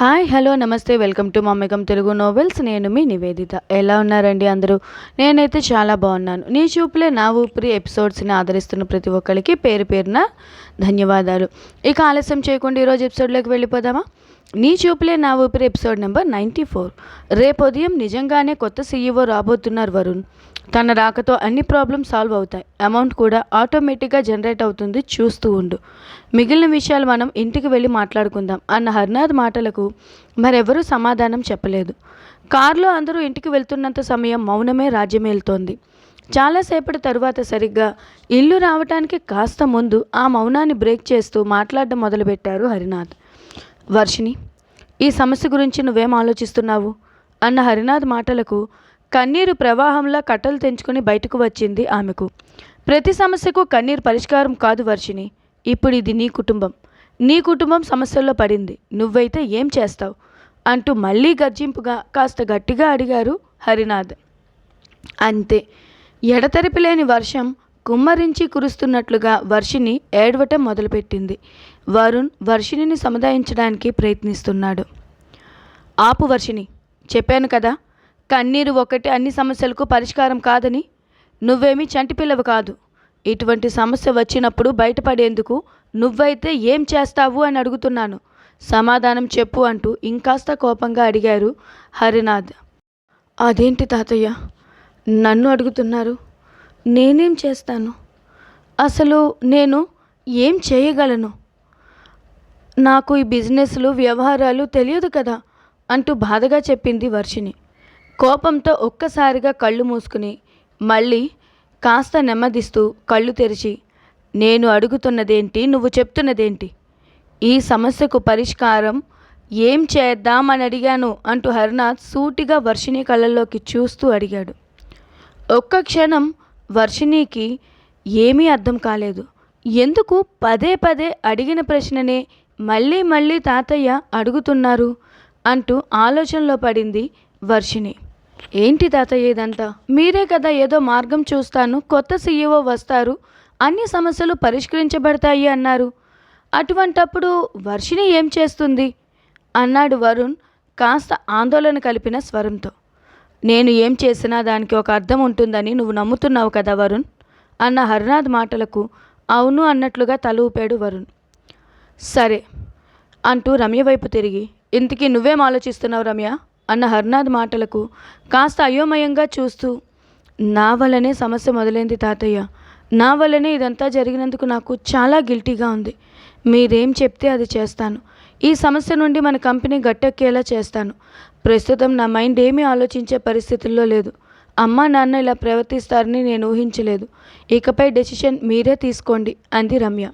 Hi hello నమస్తే welcome to మమ్మకం Telugu novels. నేను మీ నివేదిత. ఎలా ఉన్నారండి అందరూ? నేనైతే చాలా బాగున్నాను. నీ చూపులే నా ఊపిరి ఎపిసోడ్స్ని ఆదరిస్తున్న ప్రతి ఒక్కరికి పేరు పేరున ధన్యవాదాలు. ఇక ఆలస్యం చేయకుండా ఈరోజు ఎపిసోడ్లోకి వెళ్ళిపోదామా? నీ చూపులే నా ఊపిరి ఎపిసోడ్ నెంబర్ నైంటీ ఫోర్. రేపు ఉదయం నిజంగానే కొత్త సీఈఓ రాబోతున్నారు వరుణ్. తన రాకతో అన్ని ప్రాబ్లమ్స్ సాల్వ్ అవుతాయి. అమౌంట్ కూడా ఆటోమేటిక్గా జనరేట్ అవుతుంది చూస్తూ ఉండు. మిగిలిన విషయాలు మనం ఇంటికి వెళ్ళి మాట్లాడుకుందాం అన్న హర్నాథ్ మాటలకు మరెవరూ సమాధానం చెప్పలేదు. కారులో అందరూ ఇంటికి వెళ్తున్నంత సమయం మౌనమే రాజ్యమేలుతోంది. చాలాసేపటి తరువాత సరిగ్గా ఇల్లు రావటానికి కాస్త ముందు ఆ మౌనాన్ని బ్రేక్ చేస్తూ మాట్లాడడం మొదలుపెట్టారు హరినాథ్. వర్షిని ఈ సమస్య గురించి నువ్వేం ఆలోచిస్తున్నావు? అన్న హరినాథ్ మాటలకు కన్నీరు ప్రవాహంలా కట్టలు తెంచుకొని బయటకు వచ్చింది ఆమెకు. ప్రతి సమస్యకు కన్నీరు పరిష్కారం కాదు వర్షిని ఇప్పుడు ఇది నీ కుటుంబం. నీ కుటుంబం సమస్యల్లో పడింది. నువ్వైతే ఏం చేస్తావు? అంటూ మళ్ళీ గర్జింపుగా కాస్త గట్టిగా అడిగారు హరినాథ్. అంతే. ఎడతెరిపి లేని వర్షం కుమ్మరించి కురుస్తున్నట్లుగా వర్షిని ఏడవటం మొదలుపెట్టింది. వరుణ్ వర్షిణిని సముదాయించడానికి ప్రయత్నిస్తున్నాడు. ఆపు వర్షిని చెప్పాను కదా కన్నీరు ఒకటి అన్ని సమస్యలకు పరిష్కారం కాదని నువ్వేమీ చంటిపిల్లవు కాదు. ఇటువంటి సమస్య వచ్చినప్పుడు బయటపడేందుకు నువ్వైతే ఏం చేస్తావు అని అడుగుతున్నాను. సమాధానం చెప్పు అంటూ ఇంకాస్త కోపంగా అడిగారు హరినాథ్. అదేంటి తాతయ్య? నన్ను అడుగుతున్నారు. నేనేం చేస్తాను? అసలు నేను ఏం చేయగలను? నాకు ఈ బిజినెస్లు వ్యవహారాలు తెలియదు కదా అంటూ బాధగా చెప్పింది వర్షిని కోపంతో ఒక్కసారిగా కళ్ళు మూసుకుని మళ్ళీ కాస్త నెమ్మదిస్తూ కళ్ళు తెరిచి నేను అడుగుతున్నదేంటి నువ్వు చెప్తున్నదేంటి? ఈ సమస్యకు పరిష్కారం ఏం చేద్దామని అడిగాను అంటూ హరినాథ్ సూటిగా వర్షిణి కళ్ళల్లోకి చూస్తూ అడిగాడు. ఒక్క క్షణం వర్షిణికి ఏమీ అర్థం కాలేదు. ఎందుకు పదే పదే అడిగిన ప్రశ్ననే మళ్ళీ మళ్ళీ తాతయ్య అడుగుతున్నారు అంటూ ఆలోచనలో పడింది వర్షిణి. ఏంటి తాతయ్య ఇదంతా? మీరే కదా ఏదో మార్గం చూస్తాను కొత్త సీఈఓ వస్తారు అన్ని సమస్యలు పరిష్కరించబడతాయి అన్నారు. అటువంటప్పుడు వర్షిణి ఏం చేస్తుంది? అన్నాడు వరుణ్ కాస్త ఆందోళన కలిపిన స్వరంతో. నేను ఏం చేసినా దానికి ఒక అర్థం ఉంటుందని నువ్వు నమ్ముతున్నావు కదా వరుణ్? అన్న హరినాథ్ మాటలకు అవును అన్నట్లుగా తల ఊపాడు వరుణ్. సరే అంటూ రమ్య వైపు తిరిగి ఇంతకీ నువ్వేం ఆలోచిస్తున్నావు రమ్య? అన్న హర్నాథ్ మాటలకు కాస్త అయోమయంగా చూస్తూ నా వల్లనే సమస్య మొదలైంది తాతయ్య. నా వల్లనే ఇదంతా జరిగినందుకు నాకు చాలా గిల్టీగా ఉంది. మీరేం చెప్తే అది చేస్తాను. ఈ సమస్య నుండి మన కంపెనీ గట్టెక్కేలా చేస్తాను. ప్రస్తుతం నా మైండ్ ఏమీ ఆలోచించే పరిస్థితుల్లో లేదు. అమ్మా నాన్న ఇలా ప్రవర్తిస్తారని నేను ఊహించలేదు. ఇకపై డెసిషన్ మీరే తీసుకోండి అంది రమ్య.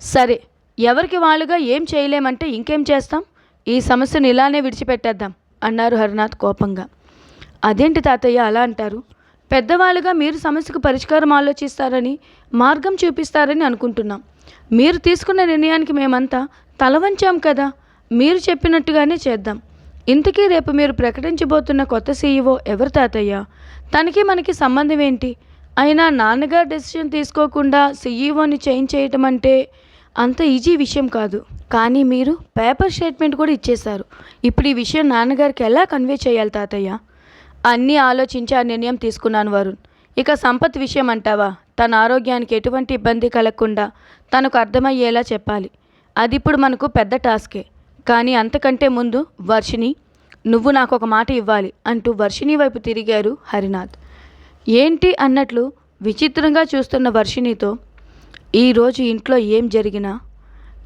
సరే ఎవరికి వాళ్ళుగా ఏం చేయలేమంటే ఇంకేం చేస్తాం? ఈ సమస్యను ఇలానే విడిచిపెట్టేద్దాం. అన్నారు హరినాథ్ కోపంగా. అదేంటి తాతయ్య అలా అంటారు? పెద్దవాళ్ళుగా మీరు సమస్యకు పరిష్కారం ఆలోచిస్తారని మార్గం చూపిస్తారని అనుకుంటున్నాం. మీరు తీసుకున్న నిర్ణయానికి మేమంతా తల వంచాం కదా మీరు చెప్పినట్టుగానే చేద్దాం. ఇంతకీ రేపు మీరు ప్రకటించబోతున్న కొత్త సీఈఓ ఎవరు తాతయ్య? తనకి మనకి సంబంధం ఏంటి? అయినా నాన్నగారు డెసిషన్ తీసుకోకుండా సీఈఓని చేంజ్ చేయటం అంటే అంత ఈజీ విషయం కాదు. కానీ మీరు పేపర్ స్టేట్మెంట్ కూడా ఇచ్చేశారు. ఇప్పుడు ఈ విషయం నాన్నగారికి ఎలా కన్వే చేయాలి తాతయ్య? అన్నీ ఆలోచించి ఆ నిర్ణయం తీసుకున్నాను వరుణ్. ఇక సంపత్ విషయం అంటావా? తన ఆరోగ్యానికి ఎటువంటి ఇబ్బంది కలగకుండా తనకు అర్థమయ్యేలా చెప్పాలి. అది ఇప్పుడు మనకు పెద్ద టాస్కే. కానీ అంతకంటే ముందు వర్షిని నువ్వు నాకు ఒక మాట ఇవ్వాలి అంటూ వర్షిని వైపు తిరిగారు హరినాథ్. ఏంటి అన్నట్లు విచిత్రంగా చూస్తున్న వర్షినితో ఈరోజు ఇంట్లో ఏం జరిగినా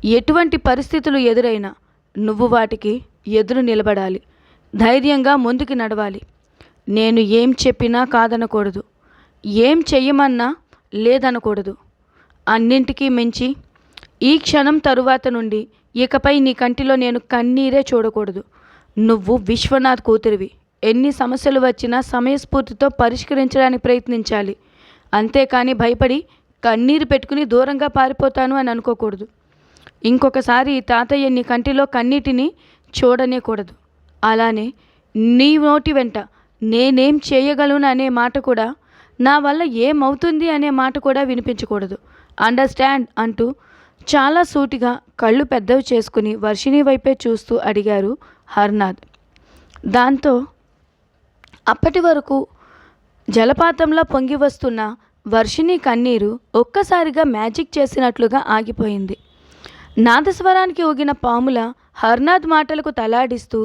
ఎటువంటి పరిస్థితులు ఎదురైనా నువ్వు వాటికి ఎదురు నిలబడాలి. ధైర్యంగా ముందుకు నడవాలి. నేను ఏం చెప్పినా కాదనకూడదు. ఏం చెయ్యమన్నా లేదనకూడదు. అన్నింటికీ మించి ఈ క్షణం తరువాత నుండి ఇకపై నీ కంటిలో నేను కన్నీరే చూడకూడదు. నువ్వు విశ్వనాథ్ కూతురివి. ఎన్ని సమస్యలు వచ్చినా సమయస్ఫూర్తితో పరిష్కరించడానికి ప్రయత్నించాలి. అంతేకాని భయపడి కన్నీరు పెట్టుకుని దూరంగా పారిపోతాను అని అనుకోకూడదు. ఇంకొకసారి ఈ తాతయ్య నీ కంటిలో కన్నీటిని చూడనేకూడదు. అలానే నీ నోటి వెంట నేనేం చేయగలను అనే మాట కూడా నా వల్ల ఏమవుతుంది అనే మాట కూడా వినిపించకూడదు. అండర్స్టాండ్ అంటూ చాలా సూటిగా కళ్ళు పెద్దవి చేసుకుని వర్షిణి వైపే చూస్తూ అడిగారు హర్నాథ్. దాంతో అప్పటి వరకు జలపాతంలో పొంగి వస్తున్న వర్షిణి కన్నీరు ఒక్కసారిగా మ్యాజిక్ చేసినట్లుగా ఆగిపోయింది. నాదస్వరానికి ఊగిన పాముల హర్నాథ్ మాటలకు తలాడిస్తూ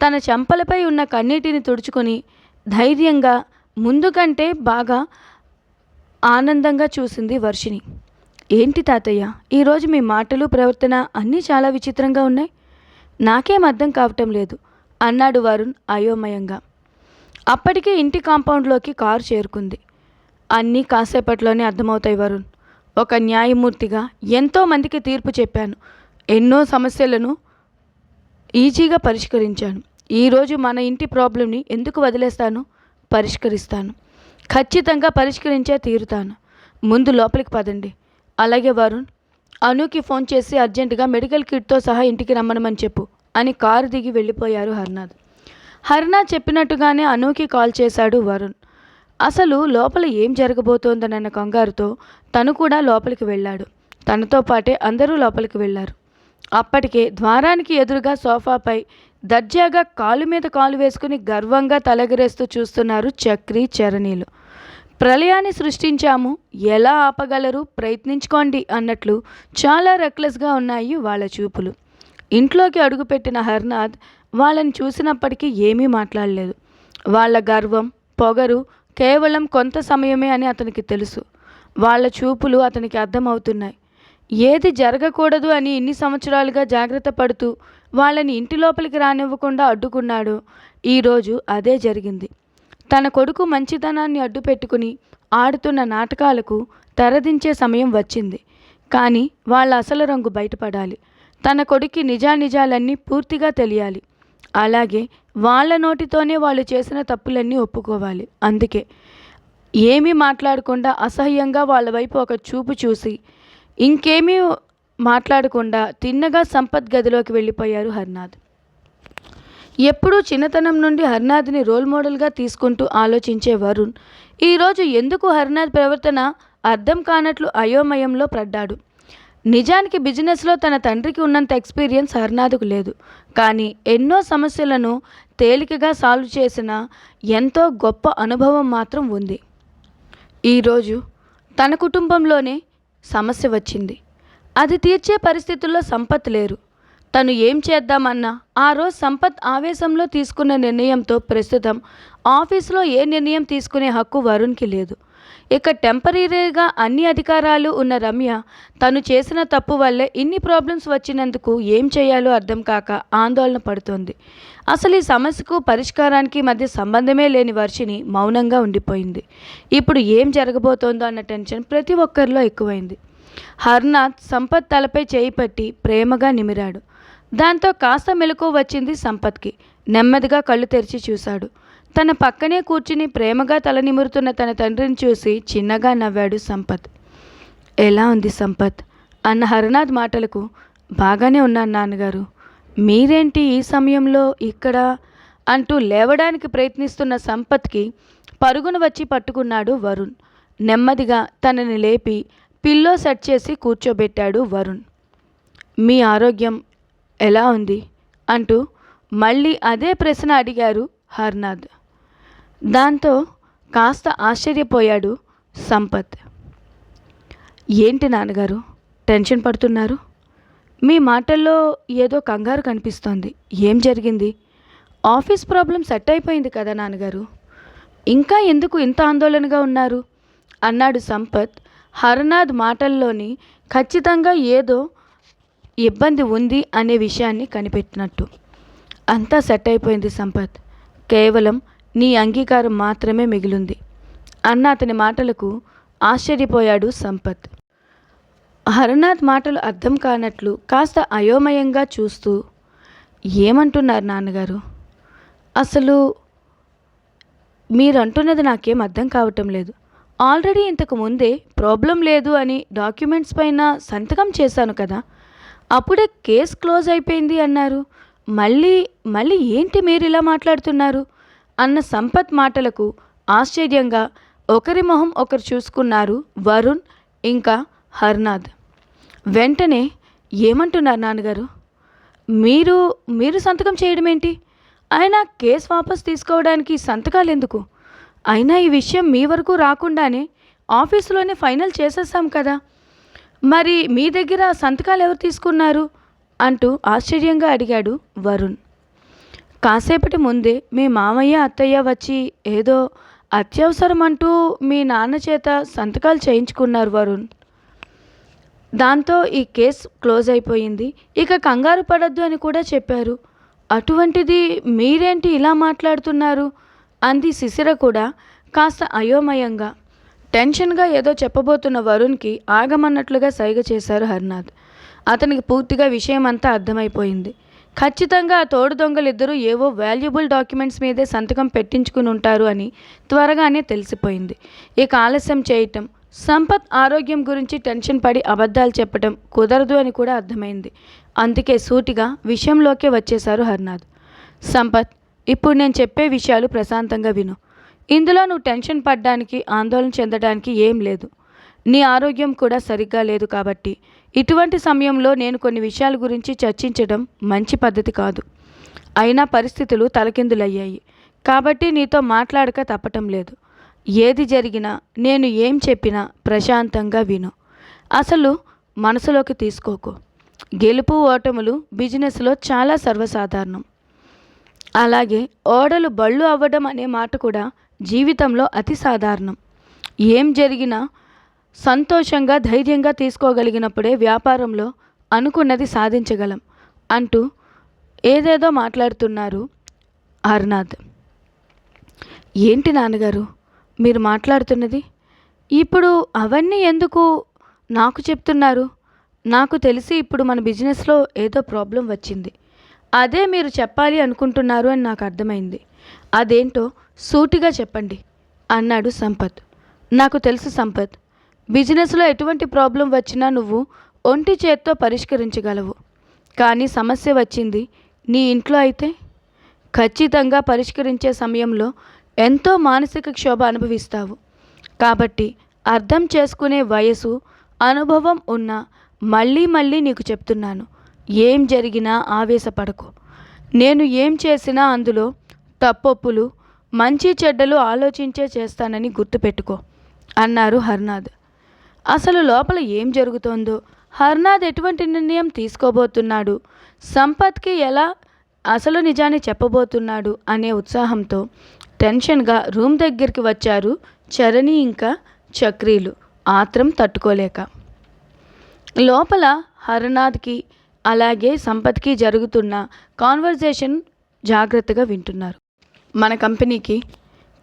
తన చెంపలపై ఉన్న కన్నీటిని తుడుచుకొని ధైర్యంగా ముందు కంటే బాగా ఆనందంగా చూసింది వర్షిణి. ఏంటి తాతయ్య ఈరోజు మీ మాటలు ప్రవర్తన అన్నీ చాలా విచిత్రంగా ఉన్నాయి. నాకేం అర్థం కావటం లేదు అన్నాడు వరుణ్ అయోమయంగా. అప్పటికే ఇంటి కాంపౌండ్లోకి కారు చేరుకుంది. అన్నీ కాసేపట్లోనే అర్థమవుతాయి వరుణ్. ఒక న్యాయమూర్తిగా ఎంతోమందికి తీర్పు చెప్పాను. ఎన్నో సమస్యలను ఈజీగా పరిష్కరించాను. ఈరోజు మన ఇంటి ప్రాబ్లంని ఎందుకు వదిలేస్తాను? పరిష్కరిస్తాను. ఖచ్చితంగా పరిష్కరించే తీరుతాను. ముందు లోపలికి పదండి. అలాగే వరుణ్ అనుకి ఫోన్ చేసి అర్జెంటుగా మెడికల్ కిట్తో సహా ఇంటికి రమ్మనమని చెప్పు అని కారు దిగి వెళ్ళిపోయారు హర్నాథ్. హర్నాథ్ చెప్పినట్టుగానే అనుకి కాల్ చేశాడు వరుణ్. అసలు లోపల ఏం జరగబోతోందనన్న కంగారుతో తను కూడా లోపలికి వెళ్ళాడు. తనతో పాటే అందరూ లోపలికి వెళ్ళారు. అప్పటికే ద్వారానికి ఎదురుగా సోఫాపై దర్జాగా కాలు మీద కాలు వేసుకుని గర్వంగా తలగరేస్తూ చూస్తున్నారు చక్రి చరణీలు. ప్రళయాన్ని సృష్టించాము ఎలా ఆపగలరు ప్రయత్నించుకోండి అన్నట్లు చాలా రెక్లెస్గా ఉన్నాయి వాళ్ళ చూపులు. ఇంట్లోకి అడుగుపెట్టిన హర్నాథ్ వాళ్ళని చూసినప్పటికీ ఏమీ మాట్లాడలేదు. వాళ్ళ గర్వం పొగరు కేవలం కొంత సమయమే అని అతనికి తెలుసు. వాళ్ళ చూపులు అతనికి అర్థమవుతున్నాయి. ఏది జరగకూడదు అని ఇన్ని సంవత్సరాలుగా జాగ్రత్త పడుతూ వాళ్ళని ఇంటి లోపలికి రానివ్వకుండా అడ్డుకున్నాడు. ఈరోజు అదే జరిగింది. తన కొడుకు మంచితనాన్ని అడ్డు పెట్టుకుని ఆడుతున్న నాటకాలకు తెరదించే సమయం వచ్చింది. కానీ వాళ్ళ అసలు రంగు బయటపడాలి. తన కొడుకి నిజానిజాలన్నీ పూర్తిగా తెలియాలి. అలాగే వాళ్ళ నోటితోనే వాళ్ళు చేసిన తప్పులన్నీ ఒప్పుకోవాలి. అందుకే ఏమీ మాట్లాడకుండా అసహ్యంగా వాళ్ళ వైపు ఒక చూపు చూసి ఇంకేమీ మాట్లాడకుండా తిన్నగా సంపత్ గదిలోకి వెళ్ళిపోయారు హర్నాథ్. ఎప్పుడూ చిన్నతనం నుండి హర్నాథ్ని రోల్ మోడల్గా తీసుకుంటూ ఆలోచించే వరుణ్ ఈరోజు ఎందుకు హర్నాథ్ ప్రవర్తన అర్థం కానట్లు అయోమయంలో పడ్డాడు. నిజానికి బిజినెస్లో తన తండ్రికి ఉన్నంత ఎక్స్పీరియన్స్ హర్నాథ్కు లేదు. కానీ ఎన్నో సమస్యలను తేలికగా సాల్వ్ చేసిన ఎంతో గొప్ప అనుభవం మాత్రం ఉంది. ఈరోజు తన కుటుంబంలోనే సమస్య వచ్చింది. అది తీర్చే పరిస్థితుల్లో సంపత్ లేరు. తను ఏం చేద్దామన్నా ఆ రోజు సంపత్ ఆవేశంలో తీసుకున్న నిర్ణయంతో ప్రస్తుతం ఆఫీస్లో ఏ నిర్ణయం తీసుకునే హక్కు వరుణ్కి లేదు. ఇక టెంపరీగా అన్ని అధికారాలు ఉన్న రమ్య తను చేసిన తప్పు వల్లే ఇన్ని ప్రాబ్లమ్స్ వచ్చినందుకు ఏం చేయాలో అర్థం కాక ఆందోళన పడుతోంది. అసలు ఈ సమస్యకు పరిష్కారానికి మధ్య సంబంధమే లేని వర్షిని మౌనంగా ఉండిపోయింది. ఇప్పుడు ఏం జరగబోతోందో అన్న టెన్షన్ ప్రతి ఒక్కరిలో ఎక్కువైంది. హర్నాథ్ సంపత్ తలపై చేయి పట్టి ప్రేమగా నిమిరాడు. దాంతో కాస్త మెలకు వచ్చింది సంపత్కి. నెమ్మదిగా కళ్ళు తెరిచి చూశాడు. తన పక్కనే కూర్చుని ప్రేమగా తల నిమురుతున్న తన తండ్రిని చూసి చిన్నగా నవ్వాడు సంపత్. ఎలా ఉంది సంపత్ అన్న హరనాథ్ మాటలకు బాగానే ఉన్నాను నాన్నగారు. మీరేంటి ఈ సమయంలో ఇక్కడ అంటూ లేవడానికి ప్రయత్నిస్తున్న సంపత్కి పరుగున వచ్చి పట్టుకున్నాడు వరుణ్. నెమ్మదిగా తనని లేపి పిల్లో సెట్ చేసి కూర్చోబెట్టాడు వరుణ్. మీ ఆరోగ్యం ఎలా ఉంది అంటూ మళ్ళీ అదే ప్రశ్న అడిగారు హర్నాథ్. దాంతో కాస్త ఆశ్చర్యపోయాడు సంపత్. ఏంటి నాన్నగారు టెన్షన్ పడుతున్నారు? మీ మాటల్లో ఏదో కంగారు కనిపిస్తోంది. ఏం జరిగింది? ఆఫీస్ ప్రాబ్లం సెట్ అయిపోయింది కదా నాన్నగారు? ఇంకా ఎందుకు ఇంత ఆందోళనగా ఉన్నారు? అన్నాడు సంపత్ హరనాథ్ మాటల్లోని ఖచ్చితంగా ఏదో ఇబ్బంది ఉంది అనే విషయాన్ని కనిపెట్టినట్టు. అంతా సెట్ అయిపోయింది సంపత్. కేవలం నీ అంగీకారం మాత్రమే మిగిలింది. అన్న అతని మాటలకు ఆశ్చర్యపోయాడు సంపత్. హరనాథ్ మాటలు అర్థం కానట్లు కాస్త అయోమయంగా చూస్తూ ఏమంటున్నారు నాన్నగారు? అసలు మీరంటున్నది నాకేం అర్థం కావటం లేదు. ఆల్రెడీ ఇంతకు ముందే ప్రాబ్లం లేదు అని డాక్యుమెంట్స్ పైన సంతకం చేశాను కదా. అప్పుడే కేస్ క్లోజ్ అయిపోయింది అన్నారు. మళ్ళీ మళ్ళీ ఏంటి మీరు ఇలా మాట్లాడుతున్నారు? అన్న సంపత్ మాటలకు ఆశ్చర్యంగా ఒకరి మొహం ఒకరు చూసుకున్నారు వరుణ్ ఇంకా హర్నాథ్. వెంటనే ఏమంటున్నారు నాన్నగారు? మీరు మీరు సంతకం చేయడం ఏంటి అయినా కేసు వాపస్ తీసుకోవడానికి సంతకాలు ఎందుకు అయినా ఈ విషయం మీ వరకు రాకుండానే ఆఫీసులోనే ఫైనల్ చేసేసాం కదా. మరి మీ దగ్గర సంతకాలు ఎవరు తీసుకున్నారు? అంటూ ఆశ్చర్యంగా అడిగాడు వరుణ్. కాసేపటి ముందే మీ మామయ్య అత్తయ్య వచ్చి ఏదో అత్యవసరం అంటూ మీ నాన్న చేత సంతకాలు చేయించుకున్నారు వరుణ్. దాంతో ఈ కేసు క్లోజ్ అయిపోయింది. ఇక కంగారు పడద్దు అని కూడా చెప్పారు. అటువంటిది మీరేంటి ఇలా మాట్లాడుతున్నారు? అంది శిశిర కూడా కాస్త అయోమయంగా. టెన్షన్గా ఏదో చెప్పబోతున్న వరుణ్కి ఆగమన్నట్లుగా సైగ చేశారు హర్నాథ్. అతనికి పూర్తిగా విషయం అంతా అర్థమైపోయింది. ఖచ్చితంగా ఆ తోడు దొంగలిద్దరూ ఏవో వాల్యుబుల్ డాక్యుమెంట్స్ మీదే సంతకం పెట్టించుకుని ఉంటారు అని త్వరగానే తెలిసిపోయింది. ఇక ఆలస్యం చేయటం సంపత్ ఆరోగ్యం గురించి టెన్షన్ పడి అబద్ధాలు చెప్పటం కుదరదు అని కూడా అర్థమైంది. అందుకే సూటిగా విషయంలోకే వచ్చేశారు హర్నాథ్. సంపత్ ఇప్పుడు నేను చెప్పే విషయాలు ప్రశాంతంగా విను. ఇందులో నువ్వు టెన్షన్ పడ్డానికి ఆందోళన చెందడానికి ఏం లేదు. నీ ఆరోగ్యం కూడా సరిగ్గా లేదు కాబట్టి ఇటువంటి సమయంలో నేను కొన్ని విషయాల గురించి చర్చించడం మంచి పద్ధతి కాదు. అయినా పరిస్థితులు తలకిందులయ్యాయి. కాబట్టి నీతో మాట్లాడక తప్పటం లేదు. ఏది జరిగినా నేను ఏం చెప్పినా ప్రశాంతంగా విను. అసలు మనసులోకి తీసుకోకు. గెలుపు ఓటములు బిజినెస్లో చాలా సర్వసాధారణం. అలాగే ఓడలు బళ్ళు అవ్వడం అనే మాట కూడా జీవితంలో అతి సాధారణం. ఏం జరిగినా సంతోషంగా ధైర్యంగా తీసుకోగలిగినప్పుడే వ్యాపారంలో అనుకున్నది సాధించగలం అంటూ ఏదేదో మాట్లాడుతున్నారు హరినాథ్ ఏంటి నాన్నగారు? మీరు మాట్లాడుతున్నది? ఇప్పుడు అవన్నీ ఎందుకు నాకు చెప్తున్నారు? నాకు తెలిసి ఇప్పుడు మన బిజినెస్లో ఏదో ప్రాబ్లం వచ్చింది. అదే మీరు చెప్పాలి అనుకుంటున్నారు అని నాకు అర్థమైంది. అదేంటో సూటిగా చెప్పండి అన్నాడు సంపత్. నాకు తెలుసు సంపత్ బిజినెస్లో ఎటువంటి ప్రాబ్లం వచ్చినా నువ్వు ఒంటి చేత్తో పరిష్కరించగలవు. కానీ సమస్య వచ్చింది నీ ఇంట్లో అయితే? ఖచ్చితంగా పరిష్కరించే సమయంలో ఎంతో మానసిక క్షోభ అనుభవిస్తావు. కాబట్టి అర్థం చేసుకునే వయసు అనుభవం ఉన్న మళ్ళీ మళ్ళీ నీకు చెప్తున్నాను ఏం జరిగినా ఆవేశపడకు. నేను ఏం చేసినా అందులో తప్పొప్పులు మంచి చెడ్డలు ఆలోచించే చేస్తానని గుర్తుపెట్టుకో అన్నారు హర్నాథ్. అసలు లోపల ఏం జరుగుతోందో. హర్నాథ్ ఎటువంటి నిర్ణయం తీసుకోబోతున్నాడు? సంపత్కి ఎలా అసలు నిజాన్ని చెప్పబోతున్నాడు అనే ఉత్సాహంతో టెన్షన్గా రూమ్ దగ్గరికి వచ్చారు చరణి ఇంకా చక్రీలు. ఆత్రం తట్టుకోలేక. లోపల హరనాథ్కి అలాగే సంపత్కి జరుగుతున్న కాన్వర్జేషన్ జాగ్రత్తగా వింటున్నారు. మన కంపెనీకి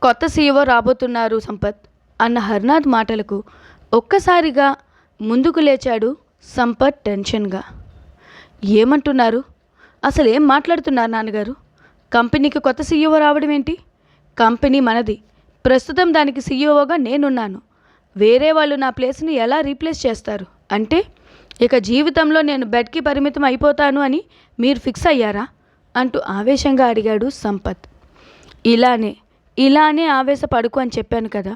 కొత్త సీఈఓ రాబోతున్నారు సంపత్ అన్న హర్నాథ్ మాటలకు ఒక్కసారిగా ముందుకు లేచాడు సంపత్ టెన్షన్గా. ఏమంటున్నారు? అసలు ఏం మాట్లాడుతున్నారు నాన్నగారు? కంపెనీకి కొత్త సీఈఓ రావడం ఏంటి? కంపెనీ మనది. ప్రస్తుతం దానికి సీఈఓగా నేనున్నాను. వేరే వాళ్ళు నా ప్లేస్ని ఎలా రీప్లేస్ చేస్తారు? అంటే ఇక జీవితంలో నేను బెడ్కి పరిమితం అయిపోతాను అని మీరు ఫిక్స్ అయ్యారా? అంటూ ఆవేశంగా అడిగాడు సంపత్. ఇలానే ఇలానే ఆవేశపడుకు అని చెప్పాను కదా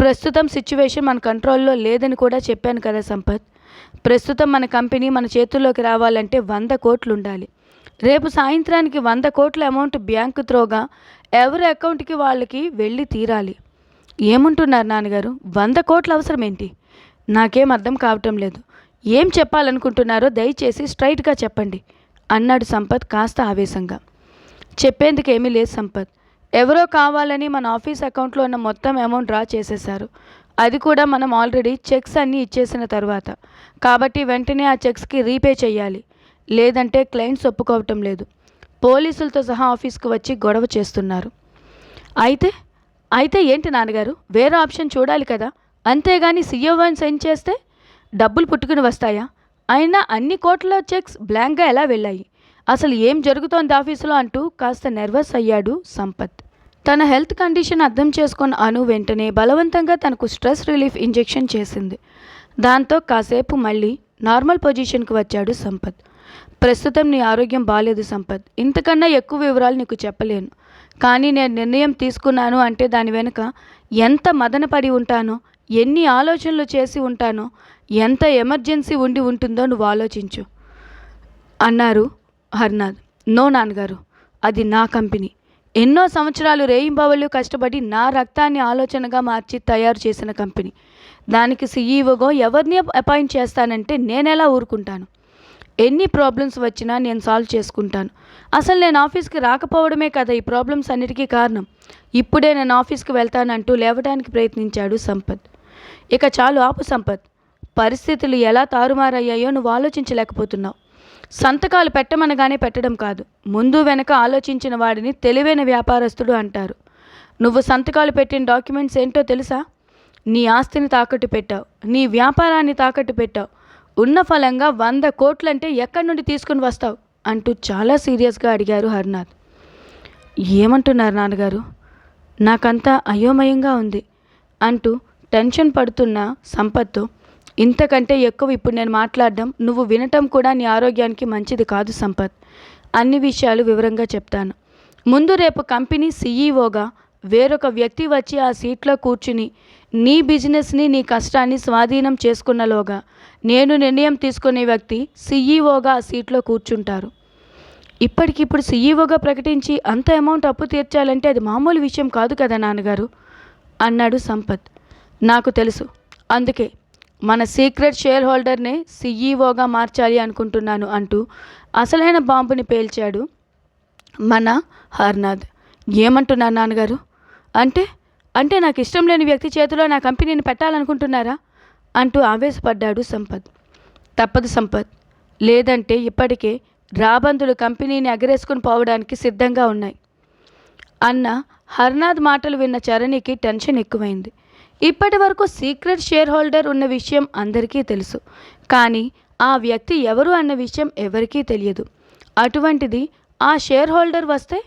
ప్రస్తుతం సిచ్యువేషన్ మన కంట్రోల్లో లేదని కూడా చెప్పాను కదా సంపత్. ప్రస్తుతం మన కంపెనీ మన చేతుల్లోకి రావాలంటే వంద కోట్లు ఉండాలి. రేపు సాయంత్రానికి వంద కోట్ల అమౌంట్ బ్యాంకు త్రోగా ఎవరి అకౌంట్కి వాళ్ళకి వెళ్ళి తీరాలి. ఏముంటున్నారు నాన్నగారు? వంద కోట్ల అవసరం ఏంటి నాకేం అర్థం కావటం లేదు. ఏం చెప్పాలనుకుంటున్నారో దయచేసి స్ట్రైట్గా చెప్పండి అన్నాడు సంపత్ కాస్త ఆవేశంగా. చెప్పేందుకేమీ లేదు సంపత్. ఎవరో కావాలని మన ఆఫీస్ అకౌంట్లో ఉన్న మొత్తం అమౌంట్ డ్రా చేసేశారు. అది కూడా మనం ఆల్రెడీ చెక్స్ అన్నీ ఇచ్చేసిన తర్వాత. కాబట్టి వెంటనే ఆ చెక్స్కి రీపే చేయాలి లేదంటే క్లయింట్స్ ఒప్పుకోవటం లేదు. పోలీసులతో సహా ఆఫీస్కి వచ్చి గొడవ చేస్తున్నారు. అయితే అయితే ఏంటి నాన్నగారు? వేరే ఆప్షన్ చూడాలి కదా. అంతేగాని సీఈఓని సైన్ చేస్తే? డబ్బులు పుట్టుకుని వస్తాయా? అయినా అన్ని కోట్ల చెక్స్ బ్లాంక్గా ఎలా వెళ్ళాయి? అసలు ఏం జరుగుతోంది ఆఫీసులో అంటూ కాస్త నెర్వస్ అయ్యాడు సంపత్. తన హెల్త్ కండిషన్ అర్థం చేసుకున్న అను వెంటనే బలవంతంగా తనకు స్ట్రెస్ రిలీఫ్ ఇంజెక్షన్ చేసింది. దాంతో కాసేపు మళ్ళీ నార్మల్ పొజిషన్కి వచ్చాడు సంపత్. ప్రస్తుతం నీ ఆరోగ్యం బాగాలేదు సంపత్. ఇంతకన్నా ఎక్కువ వివరాలు నీకు చెప్పలేను. కానీ నేను నిర్ణయం తీసుకున్నాను అంటే దాని వెనుక ఎంత మదన పడి ఉంటానో ఎన్ని ఆలోచనలు చేసి ఉంటానో ఎంత ఎమర్జెన్సీ ఉండి ఉంటుందో నువ్వు ఆలోచించు అన్నారు హర్నాథ్ నో నాన్నగారు అది నా కంపెనీ. ఎన్నో సంవత్సరాలు రేయింబవళ్ళు కష్టపడి నా రక్తాన్ని ఆలోచనగా మార్చి తయారు చేసిన కంపెనీ. దానికి సీఈఓగా ఎవరిని అపాయింట్ చేస్తానంటే నేనెలా ఊరుకుంటాను? ఎన్ని ప్రాబ్లమ్స్ వచ్చినా నేను సాల్వ్ చేసుకుంటాను. అసలు నేను ఆఫీస్కి రాకపోవడమే కదా ఈ ప్రాబ్లమ్స్ అన్నిటికీ కారణం. ఇప్పుడే నేను ఆఫీస్కి వెళ్తానంటూ లేవడానికి ప్రయత్నించాడు సంపత్. ఇక చాలు ఆపు సంపత్. పరిస్థితులు ఎలా తారుమారయ్యాయో నువ్వు ఆలోచించలేకపోతున్నావు. సంతకాలు పెట్టమనగానే పెట్టడం కాదు. ముందు వెనక ఆలోచించిన వాడిని తెలివైన వ్యాపారస్తుడు అంటారు. నువ్వు సంతకాలు పెట్టిన డాక్యుమెంట్స్ ఏంటో తెలుసా? నీ ఆస్తిని తాకట్టు పెట్టావు. నీ వ్యాపారాన్ని తాకట్టు పెట్టావు. ఉన్న ఫలంగా వంద కోట్లంటే ఎక్కడి నుండి తీసుకుని వస్తావు? అంటూ చాలా సీరియస్గా అడిగారు హర్నాథ్. ఏమంటున్నారు నాన్నగారు? నాకంతా అయోమయంగా ఉంది. అంటూ టెన్షన్ పడుతున్న సంపత్తు ఇంతకంటే ఎక్కువ ఇప్పుడు నేను మాట్లాడడం నువ్వు వినటం కూడా నీ ఆరోగ్యానికి మంచిది కాదు సంపత్. అన్ని విషయాలు వివరంగా చెప్తాను. ముందు రేపు కంపెనీ సీఈఓగా వేరొక వ్యక్తి వచ్చి ఆ సీట్లో కూర్చుని నీ బిజినెస్ని నీ కష్టాన్ని స్వాధీనం చేసుకున్నలోగా నేను నిర్ణయం తీసుకునే వ్యక్తి సీఈఓగా ఆ సీట్లో కూర్చుంటారు. ఇప్పటికిప్పుడు సీఈఓగా ప్రకటించి అంత అమౌంట్ అప్పు తీర్చాలంటే అది మామూలు విషయం కాదు కదా నాన్నగారు అన్నాడు సంపత్. నాకు తెలుసు. అందుకే మన సీక్రెట్ షేర్ హోల్డర్నే సీఈఓగా మార్చాలి అనుకుంటున్నాను అంటూ అసలైన బాంబుని పేల్చాడు మన హర్నాథ్. ఏమంటున్నారు నాన్నగారు? అంటే అంటే నాకు ఇష్టం లేని వ్యక్తి చేతిలో నా కంపెనీని పెట్టాలనుకుంటున్నారా? అంటూ ఆవేశపడ్డాడు సంపత్. తప్పదు సంపత్. లేదంటే ఇప్పటికే రాబందులు కంపెనీని అగరేసుకుని పోవడానికి సిద్ధంగా ఉన్నాయి. అన్న హర్నాథ్ మాటలు విన్న చరణికి టెన్షన్ ఎక్కువైంది. ఇప్పటి వరకు సీక్రెట్ షేర్ హోల్డర్ ఉన్న విషయం అందరికీ తెలుసు. కానీ ఆ వ్యక్తి ఎవరు అన్న విషయం ఎవరికీ తెలియదు. అటువంటిది ఆ షేర్ హోల్డర్ వస్తే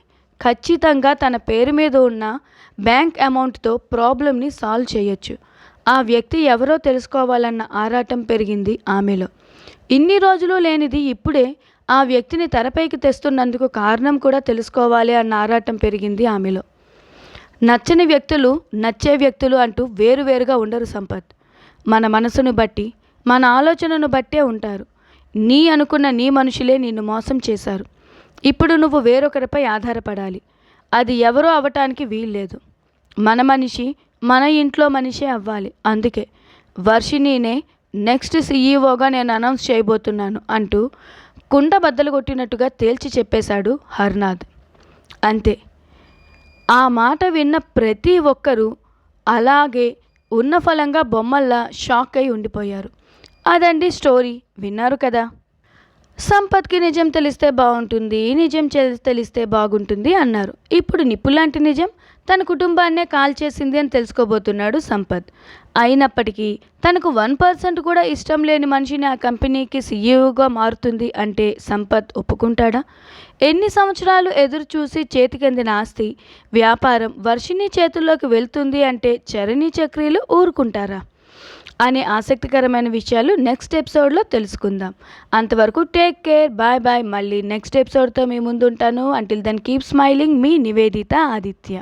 ఖచ్చితంగా తన పేరు మీద ఉన్న బ్యాంక్ అమౌంట్తో ప్రాబ్లమ్ని సాల్వ్ చేయొచ్చు. ఆ వ్యక్తి ఎవరో తెలుసుకోవాలన్న ఆరాటం పెరిగింది ఆమెలో. ఇన్ని రోజులు లేనిది ఇప్పుడే ఆ వ్యక్తిని తెరపైకి తెస్తున్నందుకు కారణం కూడా తెలుసుకోవాలి అన్న ఆరాటం పెరిగింది ఆమెలో. నచ్చని వ్యక్తులు నచ్చే వ్యక్తులు అంటూ వేరువేరుగా ఉండరు సంపత్. మన మనసును బట్టి మన ఆలోచనను బట్టే ఉంటారు. నీ అనుకున్న నీ మనుషులే నిన్ను మోసం చేశారు. ఇప్పుడు నువ్వు వేరొకరిపై ఆధారపడాలి. అది ఎవరో అవటానికి వీల్లేదు. మన మనిషి మన ఇంట్లో మనిషే అవ్వాలి. అందుకే వర్షిణినే నెక్స్ట్ సీఈఓగా నేను అనౌన్స్ చేయబోతున్నాను అంటూ కుండ బద్దలు కొట్టినట్టుగా తేల్చి చెప్పేశాడు హర్నాథ్. అంతే. ఆ మాట విన్న ప్రతి ఒక్కరూ అలాగే ఉన్న ఫలంగా బొమ్మల్లా షాక్ అయి ఉండిపోయారు. అదండి స్టోరీ. విన్నారు కదా. సంపత్కి నిజం తెలిస్తే బాగుంటుంది నిజం తెలిస్తే బాగుంటుంది అన్నారు. ఇప్పుడు నిప్పులాంటి నిజం తన కుటుంబాన్నే కాల్ చేసింది అని తెలుసుకోబోతున్నాడు సంపత్. అయినప్పటికీ తనకు వన్ పర్సెంట్ కూడా ఇష్టం లేని మనిషిని ఆ కంపెనీకి సీఈఓగా మారుతుంది అంటే సంపత్ ఒప్పుకుంటాడా? ఎన్ని సంవత్సరాలు ఎదురు చూసి చేతికందిన ఆస్తి? వ్యాపారం వర్షిణి చేతుల్లోకి వెళ్తుంది అంటే చరణి చక్రీలు ఊరుకుంటారా? అనే ఆసక్తికరమైన విషయాలు నెక్స్ట్ ఎపిసోడ్లో తెలుసుకుందాం. అంతవరకు టేక్ కేర్ బాయ్ బాయ్. మళ్ళీ నెక్స్ట్ ఎపిసోడ్తో మీ ముందుంటాను. Until then keep smiling. మీ నివేదిత ఆదిత్య.